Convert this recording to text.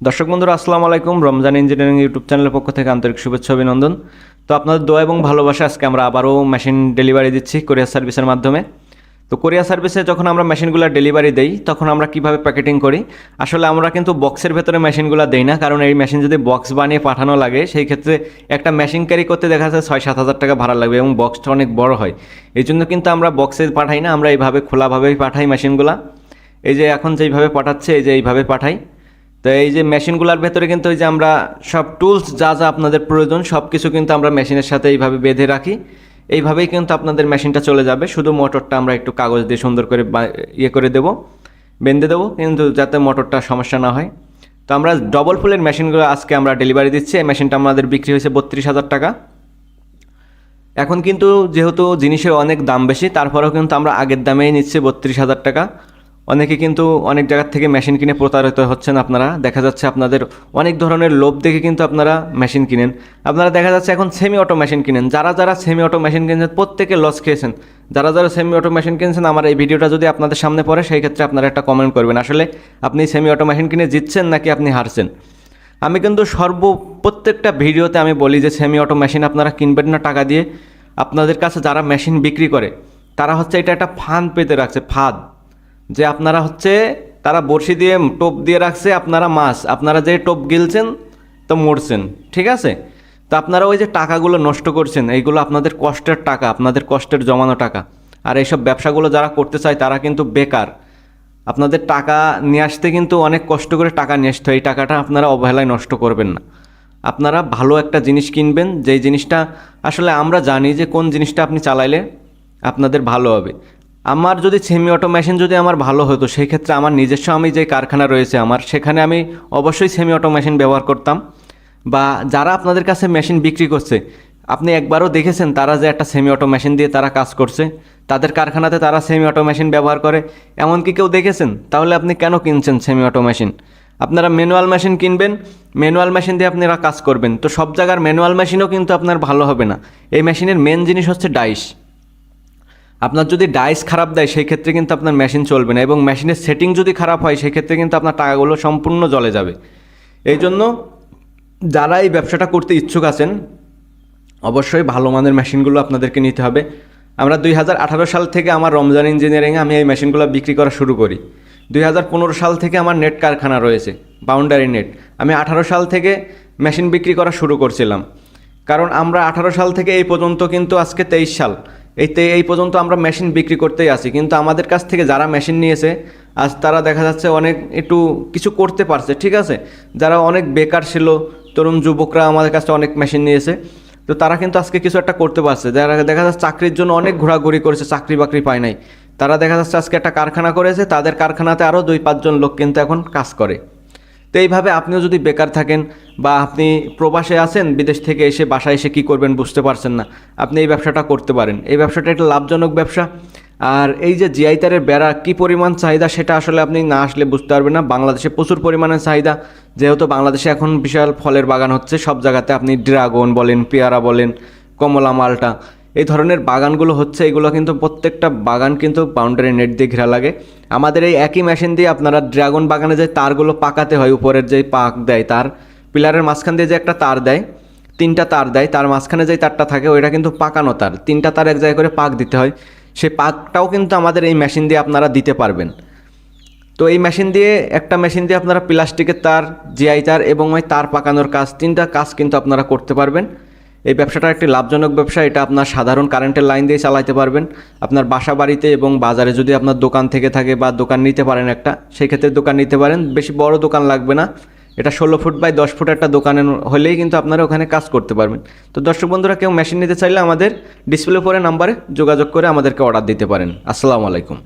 দর্শক বন্ধুরা, আসসালামু আলাইকুম। রমজান ইঞ্জিনিয়ারিং ইউটিউব চ্যানেলের পক্ষ থেকে আন্তরিক শুভেচ্ছা, অভিনন্দন। তো আপনাদের দোয়া এবং ভালোবাসা আজকে আমরা আবারও মেশিন ডেলিভারি দিচ্ছি কোরিয়ার সার্ভিসের মাধ্যমে। তো কোরিয়ার সার্ভিসে যখন আমরা মেশিনগুলো ডেলিভারি দেই, তখন আমরা কীভাবে প্যাকেটিং করি? আসলে আমরা কিন্তু বক্সের ভেতরে মেশিনগুলো দেই না, কারণ এই মেশিন যদি বক্স বানিয়ে পাঠানো লাগে, সেই ক্ষেত্রে একটা মেশিন ক্যারি করতে দেখা যাচ্ছে ছয় সাত হাজার টাকা ভাড়া লাগবে এবং বক্সটা অনেক বড় হয়। এই জন্য কিন্তু আমরা বক্সে পাঠাই না, আমরা এইভাবে খোলাভাবেই পাঠাই মেশিনগুলা। এই যে এখন যেইভাবে পাঠাচ্ছে, এই যে এইভাবে পাঠাই। তো এই যে মেশিনগুলোর ভেতরে কিন্তু এই যে আমরা সব টুলস যা যা আপনাদের প্রয়োজন সব কিছু কিন্তু আমরা মেশিনের সাথে এইভাবে বেঁধে রাখি। এইভাবেই কিন্তু আপনাদের মেশিনটা চলে যাবে। শুধু মোটরটা আমরা একটু কাগজ দিয়ে সুন্দর করে ইয়ে করে দেবো, বেঁধে দেবো, কিন্তু যাতে মোটরটা সমস্যা না হয়। তো আমরা ডবল ফুলের মেশিনগুলো আজকে আমরা ডেলিভারি দিচ্ছি। এই মেশিনটা আমাদের বিক্রি হয়েছে বত্রিশ হাজার টাকা। এখন কিন্তু যেহেতু জিনিসের অনেক দাম বেশি, তারপরেও কিন্তু আমরা আগের দামেই নিচ্ছি বত্রিশ হাজার টাকা। অনেকে কিন্তু অনেক জায়গার থেকে মেশিন কিনে প্রতারিত হচ্ছেন আপনারা। দেখা যাচ্ছে আপনাদের অনেক ধরনের লোভ দেখে কিন্তু আপনারা মেশিন কিনেন। আপনারা দেখা যাচ্ছে এখন সেমি অটো মেশিন কিনেন। যারা যারা সেমি অটো মেশিন কিনছেন, প্রত্যেকে লস খেয়েছেন। যারা যারা সেমি অটো মেশিন কিনছেন, আমার এই ভিডিওটা যদি আপনাদের সামনে পড়ে, সেই ক্ষেত্রে আপনারা একটা কমেন্ট করবেন। আসলে আপনি সেমি অটো মেশিন কিনে জিতছেন নাকি আপনি হারছেন? আমি কিন্তু সর্ব প্রত্যেকটা ভিডিওতে আমি বলি যে সেমি অটো মেশিন আপনারা কিনবেন না টাকা দিয়ে। আপনাদের কাছে যারা মেশিন বিক্রি করে, তারা হচ্ছে এটা একটা ফাঁদ পেতে রাখছে, ফাঁদ। যে আপনারা হচ্ছে তারা বড়শি দিয়ে টোপ দিয়ে রাখছে, আপনারা মাছ, আপনারা যে টোপ গিলছেন তো মরছেন, ঠিক আছে? তো আপনারা ওই যে টাকাগুলো নষ্ট করছেন, এইগুলো আপনাদের কষ্টের টাকা, আপনাদের কষ্টের জমানো টাকা। আর এইসব ব্যবসাগুলো যারা করতে চায় তারা কিন্তু বেকার। আপনাদের টাকা নিয়ে আসতে কিন্তু অনেক কষ্ট করে টাকা নিয়ে আসতে হয়, এই টাকাটা আপনারা অবহেলায় নষ্ট করবেন না। আপনারা ভালো একটা জিনিস কিনবেন, যেই জিনিসটা আসলে আমরা জানি যে কোন জিনিসটা আপনি চালাইলে আপনাদের ভালো হবে। আমার যদি সেমি অটো মেশিন যদি আমার ভালো হতো সেই ক্ষেত্রে আমার নিজস্ব আমি যে কারখানা রয়েছে আমার, সেখানে আমি অবশ্যই সেমি অটো মেশিন ব্যবহার করতাম। বা যারা আপনাদের কাছে মেশিন বিক্রি করছে, আপনি একবারও দেখেছেন তারা যে একটা সেমি অটো মেশিন দিয়ে তারা কাজ করছে? তাদের কারখানাতে তারা সেমি অটো মেশিন ব্যবহার করে। এমন কি কেউ দেখেছেন? তাহলে আপনি কেন কিনছেন সেমি অটো মেশিন আপনারা ম্যানুয়াল মেশিন কিনবেন ম্যানুয়াল মেশিন দিয়ে আপনারা কাজ করবেন। তো সব জায়গার ম্যানুয়াল মেশিনও কিন্তু আপনার ভালো হবে না। এই মেশিনের মেন জিনিস হচ্ছে ডাইস আপনার যদি ডাইস খারাপ দেয় সেই ক্ষেত্রে কিন্তু আপনার মেশিন চলবে না এবং মেশিনের সেটিং যদি খারাপ হয় সেই ক্ষেত্রে কিন্তু আপনার টাকাগুলো সম্পূর্ণ জলে যাবে। এই জন্য যারা এই ব্যবসাটা করতে ইচ্ছুক আছেন, অবশ্যই ভালো মানের মেশিনগুলো আপনাদেরকে নিতে হবে। আমরা দুই হাজার আঠারো সাল থেকে আমার রমজান ইঞ্জিনিয়ারিংয়ে আমি এই মেশিনগুলো বিক্রি করা শুরু করি। দুই হাজার পনেরো সাল থেকে আমার নেট কারখানা রয়েছে বাউন্ডারি নেট আমি আঠারো সাল থেকে মেশিন বিক্রি করা শুরু করছিলাম। কারণ আমরা আঠারো সাল থেকে এই পর্যন্ত কিন্তু আজকে তেইশ সাল। এই তে, এই পর্যন্ত আমরা মেশিন বিক্রি করতেই আছি। কিন্তু আমাদের কাছ থেকে যারা মেশিন নিয়েছে, আজ তারা দেখা যাচ্ছে অনেক একটু কিছু করতে পারছে, ঠিক আছে? যারা অনেক বেকার ছিল, তরুণ যুবকরা আমাদের কাছে অনেক মেশিন নিয়েছে। তো তারা কিন্তু আজকে কিছু একটা করতে পারছে। যারা দেখা যাচ্ছে চাকরির জন্য অনেক ঘোরাঘুরি করেছে, চাকরি বাকরি পায় নাই। তারা দেখা যাচ্ছে আজকে একটা কারখানা করেছে, তাদের কারখানাতে আরও দুই, পাঁচজন লোক কিন্তু এখন কাজ করে। তো এইভাবে আপনিও যদি বেকার থাকেন বা আপনি প্রবাসে আছেন, বিদেশ থেকে এসে বাসায় এসে কী করবেন বুঝতে পারছেন না। আপনি এই ব্যবসাটা করতে পারেন। এই ব্যবসাটা একটা লাভজনক ব্যবসা। আর এই যে জিআই তারের বেড়া, কী পরিমাণ চাহিদা সেটা আসলে আপনি না আসলে বুঝতে পারবেন না। বাংলাদেশে প্রচুর পরিমাণে চাহিদা। যেহেতু বাংলাদেশে এখন বিশাল ফলের বাগান হচ্ছে, সব জায়গাতে আপনি ড্রাগন বলেন, পেয়ারা বলেন, কমলা মালটা। এই ধরনের বাগানগুলো হচ্ছে, এগুলো কিন্তু প্রত্যেকটা বাগান কিন্তু বাউন্ডারি নেট দিয়ে ঘেরা লাগে। আমাদের এই একই মেশিন দিয়ে আপনারা ড্রাগন বাগানে যে তারগুলো পাকাতে হয়, উপরের যে পাক দেয় তার পিলারের মাঝখান দিয়ে যে একটা তার দেয়, তিনটা তার দেয়, তার মাঝখানে যে তারটা থাকে, ওইটা কিন্তু পাকানো তার। তিনটা তার এক জায়গায় করে পাক দিতে হয় সেই পাকটাও কিন্তু আমাদের এই মেশিন দিয়ে আপনারা দিতে পারবেন। তো এই মেশিন দিয়ে, একটা মেশিন দিয়ে আপনারা প্লাস্টিকের তার জিআই তার এবং ওই তার পাকানোর কাজ, তিনটা কাজ কিন্তু আপনারা করতে পারবেন। এই ব্যবসাটা একটি লাভজনক ব্যবসা, এটা আপনার সাধারণ কারেন্টের লাইন দিয়ে চালাতে পারবেন। আপনার বাসা বাড়িতে এবং বাজারে যদি আপনার দোকান থেকে থাকে বা দোকান নিতে পারেন একটা, সেই ক্ষেত্রে দোকান নিতে পারেন। বেশি বড় দোকান লাগবে না। এটা ষোলো ফুট বাই দশ ফুট একটা দোকানের হলেই কিন্তু আপনারা ওখানে কাজ করতে পারবেন। তো দর্শক বন্ধুরা, কেউ মেশিন নিতে চাইলে আমাদের ডিসপ্লে পরে নাম্বারে যোগাযোগ করে আমাদেরকে অর্ডার দিতে পারেন। আসসালামু আলাইকুম।